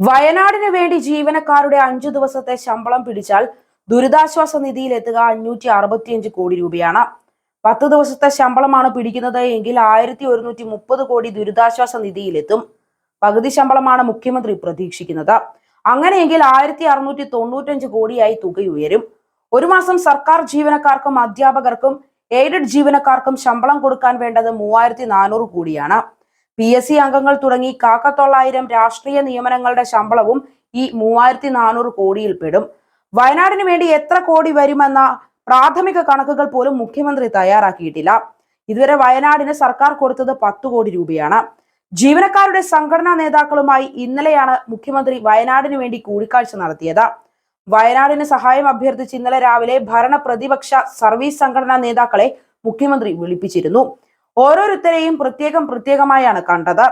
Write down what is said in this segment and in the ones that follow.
വയനാടിന് വേണ്ടി ജീവനക്കാരുടെ അഞ്ചു ദിവസത്തെ ശമ്പളം പിടിച്ചാൽ ദുരിതാശ്വാസ നിധിയിൽ എത്തുക അഞ്ഞൂറ്റി അറുപത്തിയഞ്ച് കോടി രൂപയാണ്. പത്ത് ദിവസത്തെ ശമ്പളമാണ് പിടിക്കുന്നത് എങ്കിൽ ആയിരത്തി ഒരുന്നൂറ്റി മുപ്പത് കോടി ദുരിതാശ്വാസ നിധിയിലെത്തും പകുതി ശമ്പളമാണ് മുഖ്യമന്ത്രി പ്രതീക്ഷിക്കുന്നത്. അങ്ങനെയെങ്കിൽ ആയിരത്തി അറുന്നൂറ്റി തൊണ്ണൂറ്റഞ്ച് കോടിയായി തുക ഉയരും. ഒരു മാസം സർക്കാർ ജീവനക്കാർക്കും അധ്യാപകർക്കും എയ്ഡഡ് ജീവനക്കാർക്കും ശമ്പളം കൊടുക്കാൻ വേണ്ടത് മൂവായിരത്തി നാനൂറ് കോടിയാണ്. പി എസ് സി അംഗങ്ങൾ തുടങ്ങി കാക്കത്തൊള്ളായിരം രാഷ്ട്രീയ നിയമനങ്ങളുടെ ശമ്പളവും ഈ മൂവായിരത്തി നാനൂറ് കോടിയിൽ പെടും. വയനാടിന് വേണ്ടി എത്ര കോടി വരുമെന്ന പ്രാഥമിക കണക്കുകൾ പോലും മുഖ്യമന്ത്രി തയ്യാറാക്കിയിട്ടില്ല. ഇതുവരെ വയനാടിന് സർക്കാർ കൊടുത്തത് പത്ത് കോടി രൂപയാണ്. ജീവനക്കാരുടെ സംഘടനാ നേതാക്കളുമായി ഇന്നലെയാണ് മുഖ്യമന്ത്രി വയനാടിന് വേണ്ടി കൂടിക്കാഴ്ച നടത്തിയത്. വയനാടിന് സഹായം അഭ്യർത്ഥിച്ച് ഇന്നലെ രാവിലെ ഭരണ പ്രതിപക്ഷ സർവീസ് സംഘടനാ നേതാക്കളെ മുഖ്യമന്ത്രി വിളിപ്പിച്ചിരുന്നു. ഓരോരുത്തരെയും പ്രത്യേകം പ്രത്യേകമായാണ് കണ്ടത്.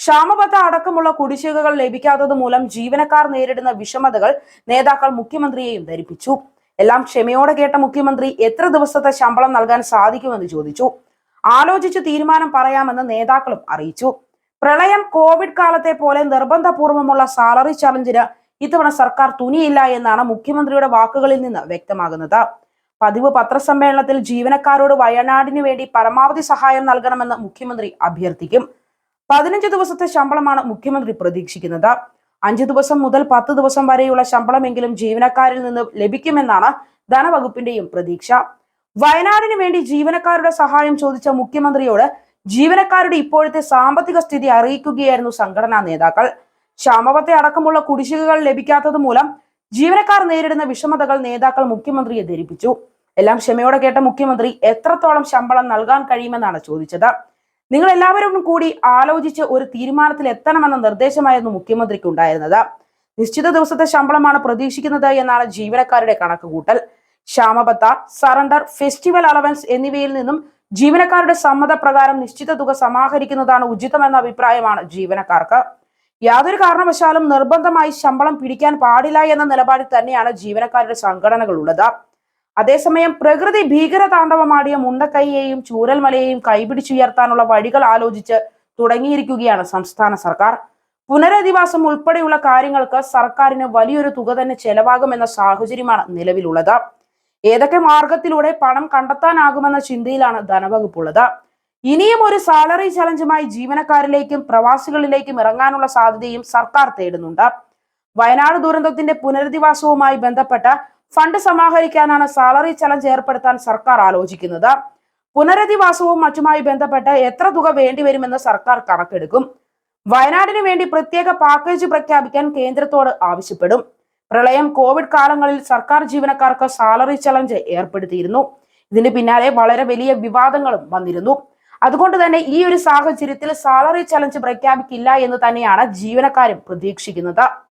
ക്ഷാമബത്ത അടക്കമുള്ള കുടിശ്ശികകൾ ലഭിക്കാത്തത് മൂലം ജീവനക്കാർ നേരിടുന്ന വിഷമതകൾ നേതാക്കൾ മുഖ്യമന്ത്രിയെയും ധരിപ്പിച്ചു. എല്ലാം ക്ഷമയോടെ കേട്ട മുഖ്യമന്ത്രി എത്ര ദിവസത്തെ ശമ്പളം നൽകാൻ സാധിക്കുമെന്ന് ചോദിച്ചു. ആലോചിച്ച് തീരുമാനം പറയാമെന്ന് നേതാക്കളും അറിയിച്ചു. പ്രളയം കോവിഡ് കാലത്തെ പോലെ നിർബന്ധപൂർവമുള്ള സാലറി ചലഞ്ചിന് ഇത്തവണ സർക്കാർ തുനിയില്ല എന്നാണ് മുഖ്യമന്ത്രിയുടെ വാക്കുകളിൽ നിന്ന് വ്യക്തമാകുന്നത്. പതിവ് പത്രസമ്മേളനത്തിൽ ജീവനക്കാരോട് വയനാടിന് വേണ്ടി പരമാവധി സഹായം നൽകണമെന്ന് മുഖ്യമന്ത്രി അഭ്യർത്ഥിക്കും. പതിനഞ്ച് ദിവസത്തെ ശമ്പളമാണ് മുഖ്യമന്ത്രി പ്രതീക്ഷിക്കുന്നത്. അഞ്ചു ദിവസം മുതൽ പത്ത് ദിവസം വരെയുള്ള ശമ്പളമെങ്കിലും ജീവനക്കാരിൽ നിന്ന് ലഭിക്കുമെന്നാണ് ധനവകുപ്പിന്റെയും പ്രതീക്ഷ. വയനാടിന് വേണ്ടി ജീവനക്കാരുടെ സഹായം ചോദിച്ച മുഖ്യമന്ത്രിയോട് ജീവനക്കാരുടെ ഇപ്പോഴത്തെ സാമ്പത്തിക സ്ഥിതി അറിയിക്കുകയായിരുന്നു സംഘടനാ നേതാക്കൾ. ക്ഷാമവത്തെ അടക്കമുള്ള കുടിശ്ശികകൾ ലഭിക്കാത്തത് മൂലം ജീവനക്കാർ നേരിടുന്ന വിഷമതകൾ നേതാക്കൾ മുഖ്യമന്ത്രിയെ ധരിപ്പിച്ചു. എല്ലാം ക്ഷമയോടെ കേട്ട മുഖ്യമന്ത്രി എത്രത്തോളം ശമ്പളം നൽകാൻ കഴിയുമെന്നാണ് ചോദിച്ചത്. നിങ്ങൾ എല്ലാവരും കൂടി ആലോചിച്ച് ഒരു തീരുമാനത്തിൽ എത്തണമെന്ന നിർദ്ദേശമായിരുന്നു മുഖ്യമന്ത്രിക്ക് ഉണ്ടായിരുന്നത് നിശ്ചിത ദിവസത്തെ ശമ്പളമാണ് പ്രതീക്ഷിക്കുന്നത് എന്നാണ് ജീവനക്കാരുടെ കണക്കുകൂട്ടൽ. ക്ഷാമബത്ത സറണ്ടർ ഫെസ്റ്റിവൽ അലവൻസ് എന്നിവയിൽ നിന്നും ജീവനക്കാരുടെ സമ്മതപ്രകാരം നിശ്ചിത തുക സമാഹരിക്കുന്നതാണ് ഉചിതമെന്ന അഭിപ്രായമാണ് ജീവനക്കാർക്ക്. യാതൊരു കാരണവശാലും നിർബന്ധമായി ശമ്പളം പിടിക്കാൻ പാടില്ല എന്ന നിലപാടിൽ തന്നെയാണ് ജീവനക്കാരുടെ സംഘടനകൾ ഉള്ളത് അതേസമയം പ്രകൃതി ഭീകര ഭീകരതാണ്ഡവമാടിയ മുണ്ടക്കൈയെയും ചൂരൽമലയെയും കൈപിടിച്ചുയർത്താനുള്ള വഴികൾ ആലോചിച്ച് തുടങ്ങിയിരിക്കുകയാണ് സംസ്ഥാന സർക്കാർ. പുനരധിവാസം ഉൾപ്പെടെയുള്ള കാര്യങ്ങൾക്ക് സർക്കാരിന് വലിയൊരു തുക തന്നെ ചെലവാകുമെന്ന സാഹചര്യമാണ് നിലവിലുള്ളത്. ഏതൊക്കെ മാർഗത്തിലൂടെ പണം കണ്ടെത്താനാകുമെന്ന ചിന്തയിലാണ് ധനവകുപ്പുള്ളത്. ഇനിയും ഒരു സാലറി ചലഞ്ചുമായി ജീവനക്കാരിലേക്കും പ്രവാസികളിലേക്കും ഇറങ്ങാനുള്ള സാധ്യതയും സർക്കാർ തേടുന്നുണ്ട്. വയനാട് ദുരന്തത്തിന്റെ പുനരധിവാസവുമായി ബന്ധപ്പെട്ട് ഫണ്ട് സമാഹരിക്കാനാണ് സാലറി ചലഞ്ച് ഏർപ്പെടുത്താൻ സർക്കാർ ആലോചിക്കുന്നത്. പുനരധിവാസവും മറ്റുമായി ബന്ധപ്പെട്ട് എത്ര തുക വേണ്ടിവരുമെന്ന് സർക്കാർ കണക്കെടുക്കും. വയനാടിന് വേണ്ടി പ്രത്യേക പാക്കേജ് പ്രഖ്യാപിക്കാൻ കേന്ദ്രത്തോട് ആവശ്യപ്പെടും. പ്രളയം കോവിഡ് കാലങ്ങളിൽ സർക്കാർ ജീവനക്കാർക്ക് സാലറി ചലഞ്ച് ഏർപ്പെടുത്തിയിരുന്നു. ഇതിന് പിന്നാലെ വളരെ വലിയ വിവാദങ്ങളും വന്നിരുന്നു. അതുകൊണ്ട് തന്നെ ഈ ഒരു സാഹചര്യത്തിൽ സാലറി ചലഞ്ച് പ്രഖ്യാപിക്കില്ല എന്ന് തന്നെയാണ് ജീവനക്കാരും പ്രതീക്ഷിക്കുന്നത്.